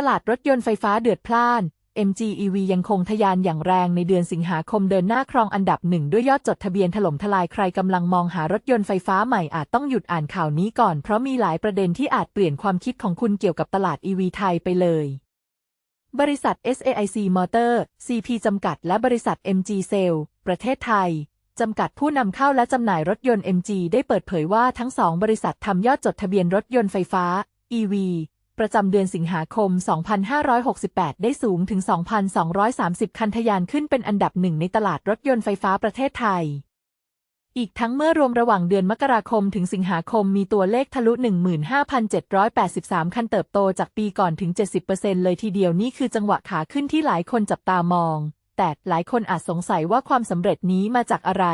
ตลาดรถยนต์ไฟฟ้าเดือดพล่าน MG EV ยังคงทะยานอย่างแรงในเดือนสิงหาคมเดินหน้าครองอันดับหนึ่งด้วยยอดจดทะเบียนถล่มทลายใครกำลังมองหารถยนต์ไฟฟ้าใหม่อาจต้องหยุดอ่านข่าวนี้ก่อน เพราะมีหลายประเด็นที่อาจเปลี่ยนความคิดของคุณเกี่ยวกับตลาด EV ไทยไปเลย บริษัท SAIC Motor CP จำกัด และบริษัท MG Cell ประเทศไทยจำกัดผู้นำเข้าและจำหน่ายรถยนต์ MG ได้เปิดเผยว่าทั้งสองบริษัททำยอดจดทะเบียนรถยนต์ไฟฟ้า EV ประจำเดือนสิงหาคม 2568 ได้สูงถึง 2,230 คันทะยานขึ้นเป็นอันดับหนึ่งในตลาดรถยนต์ไฟฟ้าประเทศไทย อีกทั้งเมื่อรวมระหว่างเดือนมกราคมถึงสิงหาคมมีตัวเลขทะลุ 15,783 คันเติบโตจากปีก่อนถึง 70%เลยทีเดียวนี่คือจังหวะขาขึ้นที่หลายคนจับตามอง แต่หลายคนอาจสงสัยว่าความสำเร็จนี้มาจากอะไร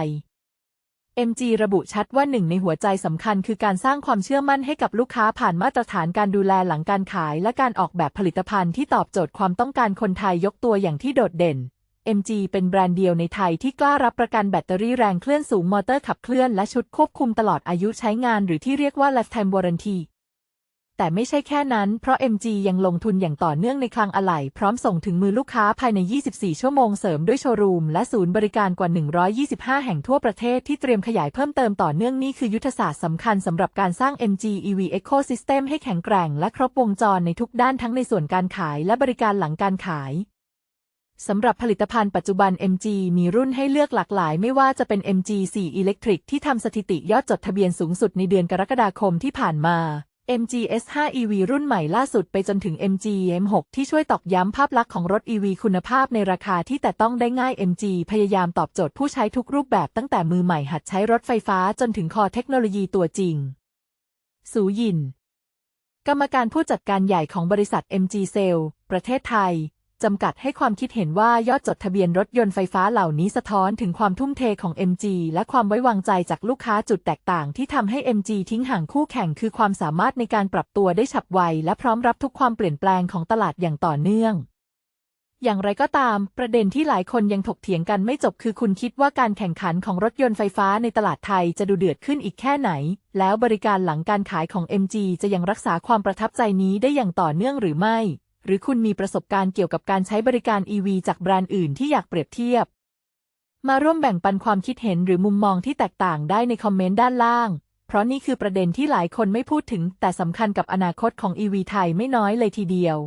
MG ระบุชัดว่าหนึ่งในหัวใจสำคัญคือการสร้างความเชื่อมั่นให้กับลูกค้าผ่านมาตรฐานการดูแลหลังการขายและการออกแบบผลิตภัณฑ์ที่ตอบโจทย์ความต้องการคนไทยยกตัวอย่างที่โดดเด่น MG เป็นแบรนด์เดียวในไทยที่กล้ารับประกันแบตเตอรี่แรงเคลื่อนสูงมอเตอร์ขับเคลื่อนและชุดควบคุมตลอดอายุใช้งานหรือที่เรียกว่า lifetime warranty แต่ไม่ใช่แค่นั้น เพราะ MG ยังลงทุนอย่างต่อเนื่องในคลังอะไหล่พร้อมส่งถึงมือลูกค้าภายใน 24 ชั่วโมงเสริมด้วยโชว์รูม และศูนย์บริการกว่า 125 แห่งทั่วประเทศที่เตรียมขยายเพิ่มเติมต่อเนื่องนี่คือยุทธศาสตร์สำคัญสำหรับการสร้าง MG EV Ecosystem ให้แข็งแกร่งและครบวงจรในทุกด้านทั้งในส่วนการขายและบริการหลังการขายสำหรับผลิตภัณฑ์ปัจจุบัน MG มีรุ่นให้เลือกหลากหลาย ไม่ว่าจะเป็น MG 4 Electric ที่ทำสถิติยอดจดทะเบียนสูงสุดในเดือนกรกฎาคมที่ผ่านมา MG S5 EV รุ่นใหม่ล่าสุดไปจนถึง MG M6 ที่ช่วยตอกย้ำภาพลักษณ์ของรถ EV คุณภาพในราคาที่แต่ต้องได้ง่าย MG พยายามตอบโจทย์ผู้ใช้ทุกรูปแบบตั้งแต่มือใหม่หัดใช้รถไฟฟ้าจนถึงคอเทคโนโลยีตัวจริง สูยิน กรรมการผู้จัดการใหญ่ของบริษัท MG Cell ประเทศไทย จำกัดให้ความคิดเห็นว่ายอดจดทะเบียนรถยนต์ไฟฟ้าเหล่านี้สะท้อนถึงความทุ่มเทของ MG และความไว้วางใจจากลูกค้าจุดแตกต่างที่ทำให้ MG ทิ้งห่างคู่แข่งคือความสามารถในการปรับตัวได้ฉับไว และพร้อมรับทุกความเปลี่ยนแปลงของตลาดอย่างต่อเนื่องอย่างไรก็ตาม ประเด็นที่หลายคนยังถกเถียงกันไม่จบคือคุณคิดว่าการแข่งขันของรถยนต์ไฟฟ้าในตลาดไทยจะดูเดือดขึ้นอีกแค่ไหน แล้วบริการหลังการขายของ MG จะยังรักษาความประทับใจนี้ได้อย่างต่อเนื่องหรือไม่ หรือคุณมีประสบการณ์เกี่ยวกับการใช้บริการ EV จากแบรนด์อื่นที่อยากเปรียบเทียบ มาร่วมแบ่งปันความคิดเห็นหรือมุมมองที่แตกต่างได้ในคอมเมนต์ด้านล่าง เพราะนี่คือประเด็นที่หลายคนไม่พูดถึง แต่สำคัญกับอนาคตของ EV ไทยไม่น้อยเลยทีเดียว